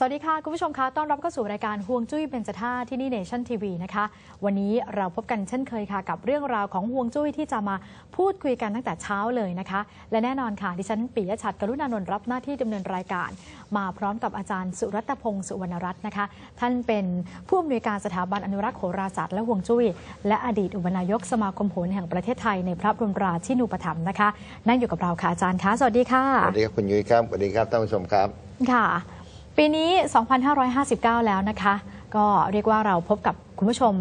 สวัสดีค่ะ คุณผู้ชมคะต้อนรับเข้าสู่รายการห่วงจุ้ยเป็นจท่าที่นี่เนชั่นทีวีนะคะ วันนี้เราพบกันเช่นเคยค่ะ กับเรื่องราวของห่วงจุ้ยที่จะมาพูดคุยกันตั้งแต่เช้าเลยนะคะ และแน่นอนค่ะ ดิฉันปิยะชัดกรุณานนท์รับหน้าที่ดำเนินรายการ มาพร้อมกับอาจารย์สุรัตพงศ์สุวรรณรัตน์นะคะ ท่านเป็นผู้อำนวยการสถาบันอนุรักษ์โหราศาสตร์และห่วงจุ้ย และอดีตอุปนายกสมาคมโหรแห่งประเทศไทยในพระบรมราชินูปถัมภ์นะคะ นั่งอยู่กับเราค่ะอาจารย์คะสวัสดีค่ะสวัสดีครับคุณยุ้ยครับสวัสดีครับท่านผู้ชมครับค่ะ ปีนี้ 2559 แล้วนะคะ ก็เรียกว่าเราพบกับคุณผู้ชม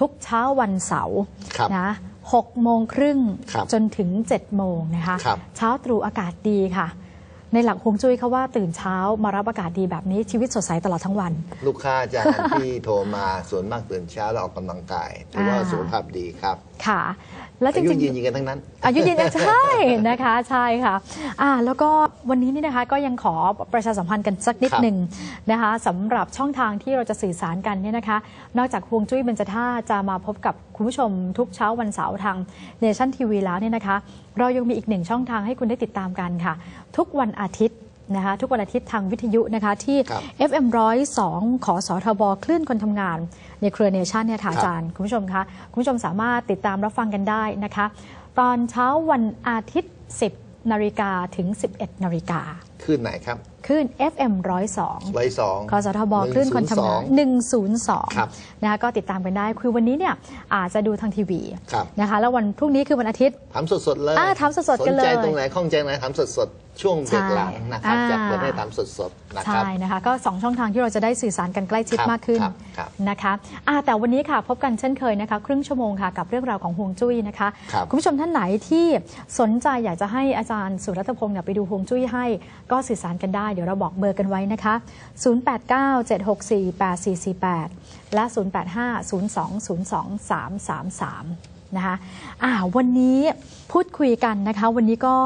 ทุกเช้าวันเสาร์ครับนะ6โมงครึ่งครับจนถึง 7 โมงนะคะครับเช้าตรู่อากาศดีค่ะ ในหลักฮวงจุ้ยเขาว่าตื่นเช้ามารับอากาศดีแบบนี้ชีวิตสดใสตลอดทั้งวัน ลูกค้าอาจารย์ที่โทรมาส่วนมากตื่นเช้าแล้วออกกำลังกายถือว่าอ่าสุขภาพดีครับ ค่ะ แล้วจอายุริงๆยืนยิงกันทั้งนั้นอายุยืนยันใช่นะคะใช่ค่ะอ่าแล้วก็วันนี้นี่นะคะก็ยังขอประชาสัมพันธ์กันสักนิดครับหนึ่งนะคะสำหรับช่องทางที่เราจะสื่อสารกันเนี่ยนะคะ นอกจากฮวงจุ้ยเบญจท่าจะมาพบกับคุณผู้ชมทุกเช้าวันเสาร์ทางเนชั่นทีวีแล้วเนี่ยนะคะ เรายังมีอีกหนึ่งช่องทางให้คุณได้ติดตามกันค่ะ ทุกวันอาทิตย์ นะคะทุกวันอาทิตย์ทางวิทยุนะคะที่ครับ FM 102ขอสทบคลื่นคนทำงาน ในเครือเนชั่นเนี่ยค่ะครับอาจารย์ คุณผู้ชมคะคุณผู้ชมสามารถติดตามรับฟังกันได้นะคะ ตอนเช้าวันอาทิตย์ 10นาฬิกาถึง 11นาฬิกาขึ้นไหนครับ คลื่น FM 102ร้อยสองคสทบคลื่นคนทำงานครับ102นะคะก็ติดตามกันได้คือวันนี้เนี่ยอาจจะดูทางทีวีครับนะคะแล้ววันพรุ่งนี้คือวันอาทิตย์ถามสดๆเลยอ่าถามสดๆกันเลยสนใจตรงไหนข้องใจตรงไหนถามสดๆช่วงเบรกหลังนะครับใช่จะเปิดให้ถามสดๆนะคใช่รับนะคะก็ 2 ช่องทางที่เราจะได้สื่อสารกันใกล้ชิดครับมากขึ้นครับครับนะคะอ่าแต่วันนี้ค่ะพบกันเช่นเคยนะคะ ครึ่งชั่วโมงค่ะกับเรื่องราวของฮวงจุ้ยนะคะครับณผู้ชมท่านไหนที่สนใจอยากจะให้อาจารย์สุรัตพงศ์เนี่ยไปดูฮวงจุ้ยให้ ก็สื่อสารกันได้เดี๋ยวเราบอกเบอร์กันไว้นะคะ 0897648448 และ 0850202333 นะคะอ่าวันนี้พูดคุยกันนะคะ วันนี้ก็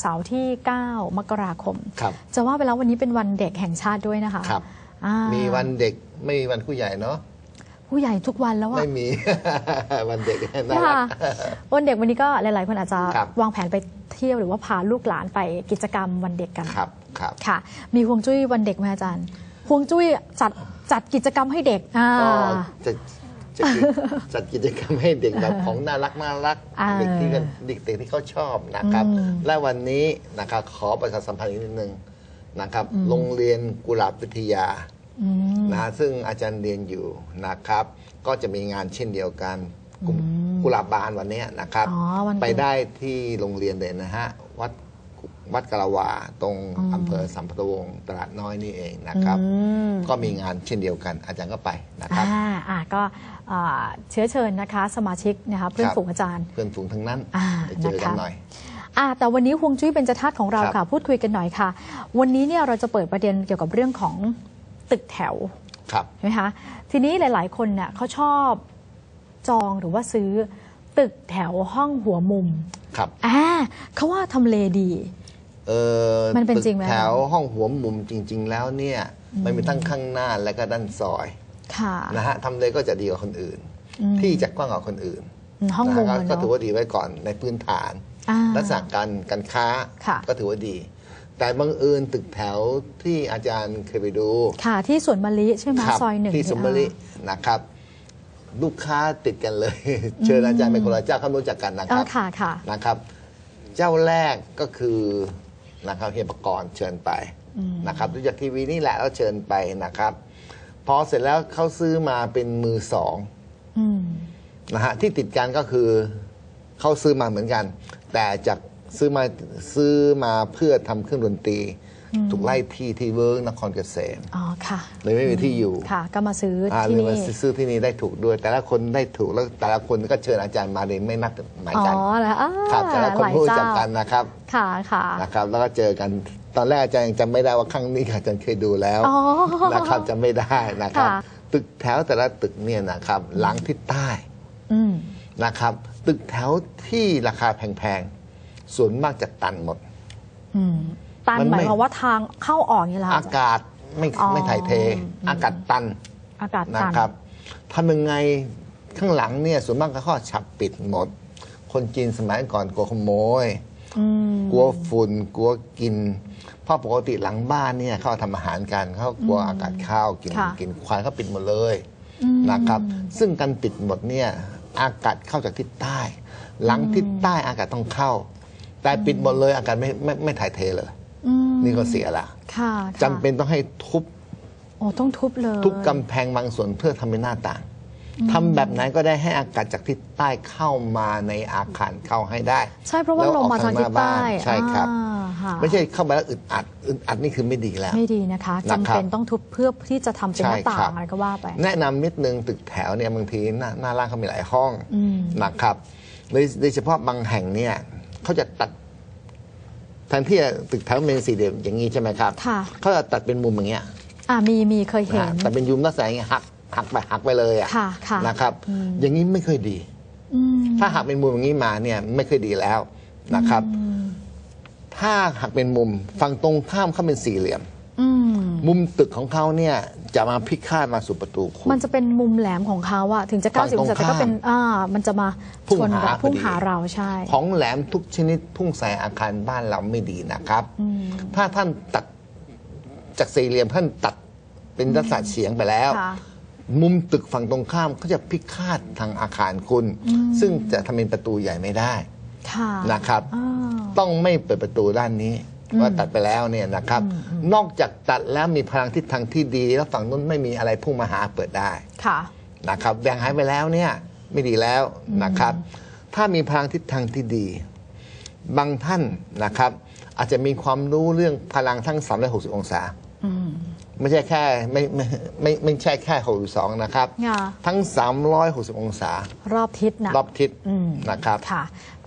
เสาร์ที่ 9 มกราคมครับ จะว่าไปแล้ววันนี้เป็นวันเด็กแห่งชาติด้วยนะคะครับ อ่ามีวันเด็กไม่มีวันผู้ใหญ่เนาะผู้ใหญ่ทุกวันแล้วอะ ไม่มี วันเด็กน่าค่ะรักวันเด็กวันนี้ก็หลาย ๆ คนอาจจะครับ วางแผนไปเที่ยวหรือว่าพาลูกหลานไปกิจกรรมวันเด็กกัน ครับ ครับค่ะ มีฮวงจุ้ยวันเด็กไหมอาจารย์ฮวงจุ้ยจัดจัดกิจกรรมให้เด็กอ่า ก็จะจะจัดกิจกรรมให้เด็กแบบของน่ารักน่ารักอ่าเด็กที่กันเด็กๆที่เขาชอบนะครับ อืมและวันนี้นะครับขอประชาสัมพันธ์อีกนิดนึงนะครับ โรงเรียนกุหลาบวิทยาอืมนะซึ่งอาจารย์เรียนอยู่นะครับ ก็จะมีงานเช่นเดียวกันกุกุหลาบบานวันนี้นะครับ อ๋อวันเด็ก ไปได้ที่โรงเรียนเลยนะฮะวัด วัดกะละวาตรงอำเภอสัมพันธวงศ์ตลาดน้อยนี่เองนะครับอืมก็มีงานเช่นเดียวกันอาจารย์ก็ไปนะครับอ่าอ่าก็อ่าเชื้อเชิญนะคะสมาชิกนะคะเพื่อนครับฝูงอาจารย์ เพื่อนฝูงทั้งนั้นอ่าไปเจอกันนะคะหน่อยอ่าแต่วันนี้ฮวงจุ้ยเป็นจทัศน์ของเราครับค่ะ พูดคุยกันหน่อยค่ะ วันนี้เนี่ยเราจะเปิดประเด็นเกี่ยวกับเรื่องของตึกแถวครับใช่ไหมคะทีนี้หลาย ๆ คนเนี่ยเขาชอบจองหรือว่าซื้อตึกแถวห้องหัวมุมครับอ่าเขาว่าทำเลดี เออมันเป็นตึกจริงไหมแถวห้องหัวมุมจริง ๆ แล้วเนี่ย มันมีทั้งข้างหน้าและก็ด้านซอยค่ะนะฮะทำเลก็จะดีกว่าคนอื่นอืมที่จะกว้างกว่าคนอื่นห้องมุมนะฮะอะก็เนาะถือว่าดีไว้ก่อนในพื้นฐานอ่าลักษณะการการค้าค่ะก็ถือว่าดี แต่บังเอิญตึกแถวที่อาจารย์เคยไปดู ค่ะ ที่สวนมะลิใช่ไหมครับซอยหนึ่งที่สมบริเนี่ยนะครับ ลูกค้าติดกันเลย เชิญอาจารย์เป็นคนละเจ้าเขารู้จักกันนะคอ่ารับค่ะค่ะนะครับ เจ้าแรกก็คือ นะครับเฮียปกรณ์เชิญไปนะครับดูจากทีวีนี่แหละแล้วเชิญไปนะครับ พอเสร็จแล้วเขาซื้อมาเป็นมือสองอืมนะฮะที่ติดกันก็คือเขาซื้อมาเหมือนกัน แต่จากซื้อมาซื้อมาเพื่อทำเครื่องดนตรี ถูกไล่ที่ที่เวิร์กนครเกษมอ๋อค่ะเลยไม่มีที่อยู่ค่ะ ก็มาซื้ออ่าที่เลยนี่มาซื้อที่นี่ได้ถูกด้วย แต่ละคนได้ถูกแล้วแต่ละคนก็เชิญอาจารย์มาเลยไม่นัดหมายอ๋อกันแล้วอ่าครับแต่ละคนหลายรู้เจ้าจักกันนะครับค่ะค่ะ นะครับ แล้วก็เจอกันตอนแรกอาจารย์ยังจำไม่ได้ว่าครั้งนี้อาจารย์เคยดูแล้วอ๋อนะครับจำไม่ได้นะครับ ค่ะ ตึกแถวแต่ละตึกเนี่ยนะครับ หลังทิศใต้อืมนะครับ ตึกแถวที่ราคาแพงๆส่วนมากจะตันหมด อืม ตันมันหไม่มายความว่าทางเข้าออกนี่แหละอากาศไม่อ๋อไม่ถ่ายเท อากาศตันอากาศนะตันครับทำยังไงข้างหลังเนี่ยส่วนมากก็ข้อฉับปิดหมด คนจีนสมัยก่อนกลัวขโมยอืมกลัวฝุ่นกลัวกินเพราะปกติหลังบ้านเนี่ยเขาทำอาหารกันเขากลัวอากาศข้าวกินค่ะกินควายเขาปิดหมดเลยอืมนะครับ ซึ่งการปิดหมดเนี่ยอากาศเข้าจากทิศใต้ หลังทิศใต้อากาศต้องเข้า แต่ปิดหมดเลยอากาศไม่ไม่ไม่ถ่ายเทเลยอืม นี่ก็เสียละค่ะจำเป็นต้องให้ทุบโอ้ต้องทุบเลย ทุบกำแพงบางส่วนเพื่อทำเป็นหน้าต่างทำแบบไหนก็ได้ให้อากาศจากทิศใต้เข้ามาในอาคารเข้าให้ได้ ใช่เพราะว่าแวลอมอกมาทางทิศใต้หน้บ้านใช่ครับอ่าค่ะไม่ใช่เข้ามาแล้วอึดอัดอึดอัดนี่คือไม่ดีแล้ว ไม่ดีนะคะนะจำครับเป็นต้องทุบเพื่อที่จะทำเป็นหน้าใช่ต่าครังบอะไรก็ว่าไป แนะนำนิดนึงตึกแถวเนี่ยบางทีหน้าหน้าล่างเขามีหลายห้องอืมนะครับโดยโดยเฉพาะบางแห่งเนี่ยเขาจะตัด แทนที่จะตึกแถวเป็นสี่เหลี่ยมอย่างนี้ใช่ไหมครับค่ะ เขาจะตัดเป็นมุมอย่างเงี้ยอ่ามีมีเคยเห็นนะฮะแต่เป็นยุมลักษณะอย่างเงี้ยหักหักไปหักไปเลยอะค่ะค่ะนะครับ อืม อย่างนี้ไม่ค่อยดี อืมถ้าหักเป็นมุมอย่างนี้มาเนี่ยไม่ค่อยดีแล้วนะครับ อืมถ้าหักเป็นมุมฝั่งตรงข้ามเขาเป็นสี่เหลี่ยม อืม มุมตึกของเขาเนี่ย จะมาพิฆาตมาสู่ประตูคุณ มันจะเป็นมุมแหลมของเขาอะถึงจะฝั่ง90ตรองงศาแต่ก็ข้ามเป็นอ่ามันจะมาพุ่งชนหาเราพุ่งพอดี หาเราใช่ ของแหลมทุกชนิดพุ่งใส่อาคารบ้านเราไม่ดีนะครับอืมถ้าท่านตัดจากสี่เหลี่ยมท่านตัดเป็นลักษณะเฉียงไปแล้ว ค่ะ มุมตึกฝั่งตรงข้ามก็จะพิฆาตทางอาคารคุณ ซึ่งจะทำเป็นประตูใหญ่ไม่ได้ค่ะนะครับ อ่า ต้องไม่เปิดประตูด้านนี้ ว่าตัดไปแล้วเนี่ยนะครับ นอกจากตัดแล้วมีพลังทิศทางที่ดี แล้วฝั่งนู้นไม่มีอะไรพุ่งมาหาเปิดได้ค่ะนะครับแบ่งหายไปแล้วเนี่ยไม่ดีแล้วนะครับ ถ้ามีพลังทิศทางที่ดี บางท่านนะครับ อาจจะมีความรู้เรื่องพลังทั้ง 360 องศาอืมไม่ใช่แค่ไม่ไม่ไม่ไม่ใช่แค่62นะครับค่ะทั้ง 360 องศา รอบทิศนะรอบทิศอืมนะครับ ค่ะ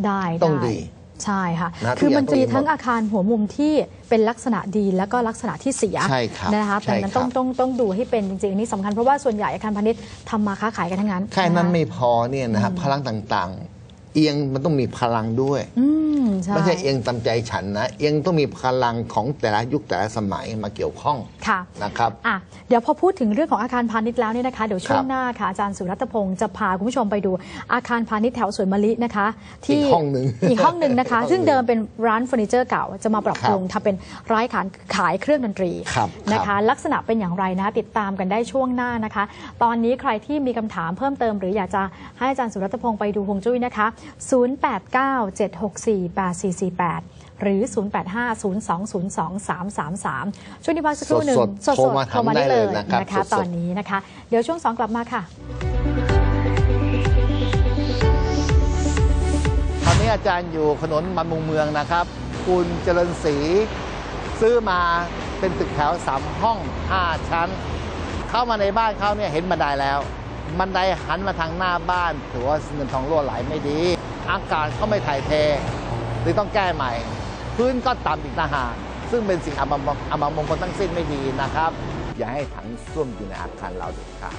ได้ต้องไดี ใช่ค่ะนะคือมันทุกอย่างจะมีทั้งต้องดีหมดอาคารหัวมุมที่เป็นลักษณะดีแล้วก็ลักษณะที่เสียใช่ครับนะคะใช่ดังนั้นต้องครับ ต้องต้องดูให้เป็นจริงๆอันนี้สำคัญเพราะว่าส่วนใหญ่อาคารพาณิชย์ทำมาค้าขายกันทั้งนั้นแค่นั้นะไม่พอเนี่ยนะครับอืมพลังต่างๆ เอียงมันต้องมีพลังด้วย อืม ใช่ ไม่ใช่เอียงตามใจฉันนะ เอียงต้องมีพลังของแต่ละยุคแต่ละสมัยมาเกี่ยวข้องค่ะนะครับอะเดี๋ยวพอพูดถึงเรื่องของอาคารพาณิชย์แล้วเนี่ยนะคะ เดี๋ยวช่วคงรับหน้าค่ะอาจารย์สุรัตพงศ์จะพาคุณผู้ชมไปดูอาคารพาณิชย์แถวสวนมะลินะคะ ที่อีกห้องหนึ่งอีกห้องหนึ่งนะคะอีกห้องหนึ่งซึ่งเดิมเป็นร้านเฟอร์นิเจอร์เก่าจะมาปรับปรุงครับทำเป็นร้านขายขายเครื่องดนตรีครับนะครัคะบลักษณะเป็นอย่างไรนะติดตามกันได้ช่วงหน้านะคะ ตอนนี้ใครที่มีคำถามเพิ่มเติม หรืออยากจะให้อาจารย์สุรัตพงศ์ไปดูฮวงจุ้ยนะคะ0897648448 หรือ 0850202333 ช่วงนี้พักสักครู่หนึ่งสดๆโทรมาถามได้เลยนะครับนะคะสดๆตอนนี้นะคะ เดี๋ยวช่วง 2 กลับมาค่ะตอนนี้อาจารย์อยู่ถนนมันมุงเมืองนะครับ คุณเจริญศรีซื้อมาเป็นตึกแถวสามห้องห้าชั้น เข้ามาในบ้านเขาเนี่ยเห็นบันไดแล้วบันไดหันมาทางหน้าบ้าน ถือว่าเงินทองรั่วไหลไม่ดี อากาศก็ไม่ถ่ายเท หรือต้องแก้ใหม่ พื้นก็ต่ำอีกต่างหากซึ่งเป็นสิ่งอมมอมมงคลทั้งสิ้นไม่ดีนะครับ อย่าให้ถังส้วมอยู่ในอาคารเราเด็ดขาด